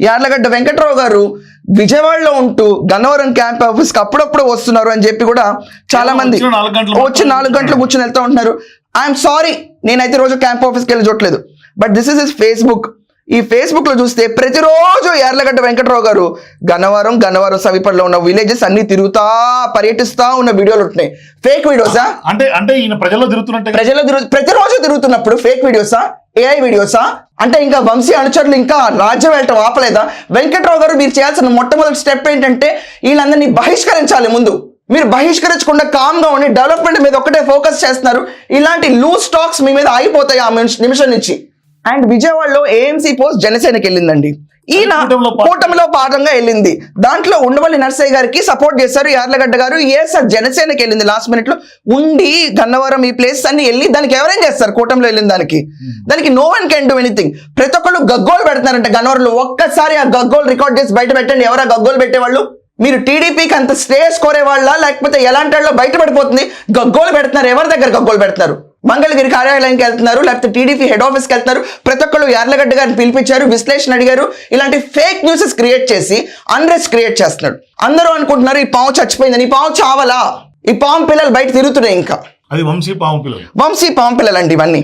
యార్లగడ్డ వెంకట్రావు గారు విజయవాడలో ఉంటూ గన్నవరం క్యాంప్ ఆఫీస్కి అప్పుడప్పుడు వస్తున్నారు అని చెప్పి కూడా చాలా మంది వచ్చి నాలుగు గంటలు కూర్చొని వెళ్తూ ఉంటున్నారు. ఐఎమ్ సారీ నేనైతే రోజు క్యాంప్ ఆఫీస్కి వెళ్ళి చూడలేదు but this is is Facebook ఈ ఫేస్బుక్లో చూస్తే ప్రతిరోజు యార్లగడ్డ వెంకట్రావు గారు గన్నవరం గన్నవరం సమీపంలో ఉన్న విలేజెస్ అన్ని తిరుగుతా పర్యటిస్తా ఉన్న వీడియోలు ఉంటున్నాయి. ఫేక్ వీడియోసా అంటే అంటే ఈయన ప్రజల్లో తిరుగుతున్నట్టే ప్రజలు తిరుగు ప్రతిరోజు తిరుగుతున్నప్పుడు ఫేక్ వీడియోసా ఏఐ వీడియోసా అంటే ఇంకా వంశీ అనుచరులు ఇంకా రాజ్యం వెళ్ళటం ఆపలేదా? వెంకట్రావు గారు మీరు చేయాల్సిన మొట్టమొదటి స్టెప్ ఏంటంటే వీళ్ళందరినీ బహిష్కరించాలి ముందు. మీరు బహిష్కరించకుండా కామ్గా ఉండి డెవలప్మెంట్ మీద ఒకటే ఫోకస్ చేస్తున్నారు. ఇలాంటి లూజ్ స్టాక్స్ మీ మీద ఆగిపోతాయి ఆ నిమిషం నుంచి. అండ్ విజయవాడలో ఏఎంసీ పోస్ట్ జనసేనకి వెళ్ళిందండి. ఈయన కూటమిలో భాగంగా వెళ్ళింది. దాంట్లో ఉండవల్లి నర్సయ్య గారికి సపోర్ట్ చేశారు. యార్లగడ్డ గారు ఏ సార్ జనసేనకి వెళ్ళింది? లాస్ట్ మినిట్లో ఉండి గన్నవరం ఈ ప్లేస్ అన్ని వెళ్ళి దానికి ఎవరేం చేస్తారు? కూటమిలో వెళ్ళిన దానికి. దానికి no one can do anything ప్రతి ఒక్కళ్ళు గగ్గోలు పెడుతున్నారంట గన్నవరంలో. ఒక్కసారి ఆ గగ్గోలు రికార్డ్ చేసి బయట పెట్టండి. ఎవరా గగ్గోలు పెట్టేవాళ్ళు? మీరు టీడీపీకి అంత స్టేస్ కోరే వాళ్ళ లేకపోతే ఎలాంటి వాళ్ళు బయటపడిపోతుంది? గగ్గోలు పెడుతున్నారు. ఎవరి దగ్గర గగ్గోలు పెడుతున్నారు? మంగళగిరి కార్యాలయానికి వెళ్తున్నారు లేకపోతే టీడీపీ హెడ్ ఆఫీస్కి వెళ్తున్నారు. ప్రతి ఒక్కళ్ళు యార్లగడ్డ గారిని పిలిపించారు విశ్లేషణ అడిగారు. ఇలాంటి ఫేక్ న్యూసెస్ క్రియేట్ చేసి అన్రెస్ట్ క్రియేట్ చేస్తున్నాడు. అందరూ అనుకుంటున్నారు ఈ పాము చచ్చిపోయిందని ఈ పాము చావలా? ఈ పాము పిల్లలు బయట తిరుగుతున్నాయి ఇంకా. అది వంశీ పాము పిల్లలు. వంశీ పాము పిల్లలండి ఇవన్నీ.